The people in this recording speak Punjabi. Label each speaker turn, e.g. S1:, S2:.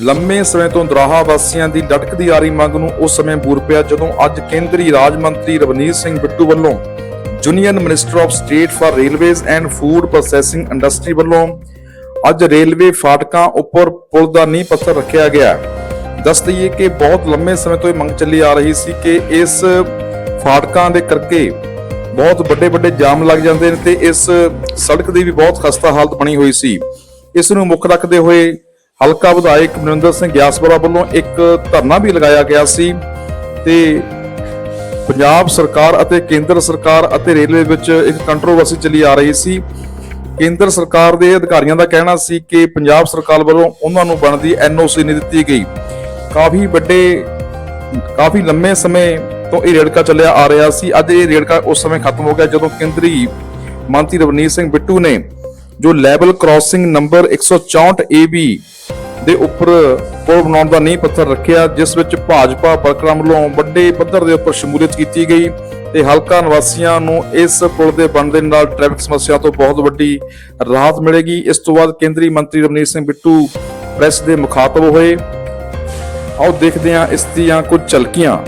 S1: ਲੰਮੇ ਸਮੇਂ ਤੋਂ ਦਰਾਹਾ ਵਾਸੀਆਂ ਦੀ ਲਟਕਦੀ ਆ ਰਹੀ ਮੰਗ ਨੂੰ ਉਸ ਸਮੇਂ ਬੂਰ ਪਿਆ ਜਦੋਂ ਅੱਜ ਕੇਂਦਰੀ ਰਾਜ ਮੰਤਰੀ ਰਵਨੀਤ ਸਿੰਘ ਬਿੱਟੂ ਵੱਲੋਂ union minister of state for railways and food processing industry ਵੱਲੋਂ ਅੱਜ ਰੇਲਵੇ ਫਾਟਕਾਂ ਉੱਪਰ ਪੁਲ ਦਾ ਨੀਂਹ ਪੱਥਰ ਰੱਖਿਆ ਗਿਆ ਦੱਸ ਦਈਏ ਕਿ ਬਹੁਤ ਲੰਮੇ ਸਮੇਂ ਤੋਂ ਇਹ ਮੰਗ ਚੱਲੀ ਆ ਰਹੀ ਸੀ ਕਿ ਇਸ ਫਾਟਕਾਂ ਦੇ ਕਰਕੇ ਬਹੁਤ ਵੱਡੇ ਵੱਡੇ ਜਾਮ ਲੱਗ ਜਾਂਦੇ ਨੇ ਤੇ ਇਸ ਸੜਕ ਦੀ ਵੀ ਬਹੁਤ ਖਸਤਾ ਹਾਲਤ ਬਣੀ ਹੋਈ ਸੀ। ਇਸ ਨੂੰ ਮੁੱਖ ਰੱਖਦੇ ਹੋਏ ਹਲਕਾ ਵਿਧਾਇਕ ਮਨਿੰਦਰ ਸਿੰਘ ਗਿਆਸਪੁਰਾ ਵੱਲੋਂ ਇੱਕ ਧਰਨਾ ਵੀ ਲਗਾਇਆ ਗਿਆ ਸੀ ਤੇ ਪੰਜਾਬ ਸਰਕਾਰ ਅਤੇ ਕੇਂਦਰ ਸਰਕਾਰ ਅਤੇ ਰੇਲਵੇ ਵਿੱਚ ਇੱਕ ਕੰਟਰੋਵਰਸੀ ਚੱਲੀ ਆ ਰਹੀ ਸੀ। ਕੇਂਦਰ ਸਰਕਾਰ ਦੇ ਅਧਿਕਾਰੀਆਂ ਦਾ ਕਹਿਣਾ ਸੀ ਕਿ ਪੰਜਾਬ ਸਰਕਾਰ ਵੱਲੋਂ ਉਹਨਾਂ ਨੂੰ ਬਣਦੀ ਐਨਓਸੀ ਨਹੀਂ ਦਿੱਤੀ ਗਈ। ਕਾਫੀ ਵੱਡੇ, ਕਾਫੀ ਲੰਮੇ ਸਮੇਂ ਤੋਂ ਇਹ ਰੇੜਕਾ ਚੱਲਿਆ ਆ ਰਿਹਾ ਸੀ। ਅੱਜ ਇਹ ਰੇੜਕਾ ਉਸ ਸਮੇਂ ਖਤਮ ਹੋ ਗਿਆ ਜਦੋਂ ਕੇਂਦਰੀ ਮੰਤਰੀ ਰਵਨੀਤ ਸਿੰਘ ਬਿੱਟੂ ਨੇ ਜੋ ਲੈਵਲ ਕ੍ਰਾਸਿੰਗ ਨੰਬਰ 164 ਏਬੀ ਦੇ ਉੱਪਰ ਪੁਲ ਬਣਾਉਣ ਦਾ ਨੀਂਹ ਪੱਥਰ ਰੱਖਿਆ, ਜਿਸ ਵਿੱਚ ਭਾਜਪਾ ਵਰਕਰਾਂ ਵੱਲੋਂ ਵੱਡੇ ਪੱਧਰ ਦੇ ਉੱਪਰ ਸ਼ਮੂਲੀਅਤ ਕੀਤੀ ਗਈ ਤੇ ਹਲਕਾ ਨਿਵਾਸੀਆਂ ਨੂੰ ਇਸ ਪੁਲ ਦੇ ਬਣਦੇ ਨਾਲ ਟ੍ਰੈਫਿਕ ਸਮੱਸਿਆ ਤੋਂ ਬਹੁਤ ਵੱਡੀ ਰਾਹਤ ਮਿਲੇਗੀ। ਇਸ ਤੋਂ ਬਾਅਦ ਕੇਂਦਰੀ ਮੰਤਰੀ ਰਵਨੀਤ ਸਿੰਘ ਬਿੱਟੂ ਪ੍ਰੈਸ ਦੇ ਮੁਖਾਤਬ ਹੋਏ। ਆਓ ਦੇਖਦੇ ਹਾਂ ਇਸ ਦੀਆਂ ਕੁਝ ਝਲਕੀਆਂ।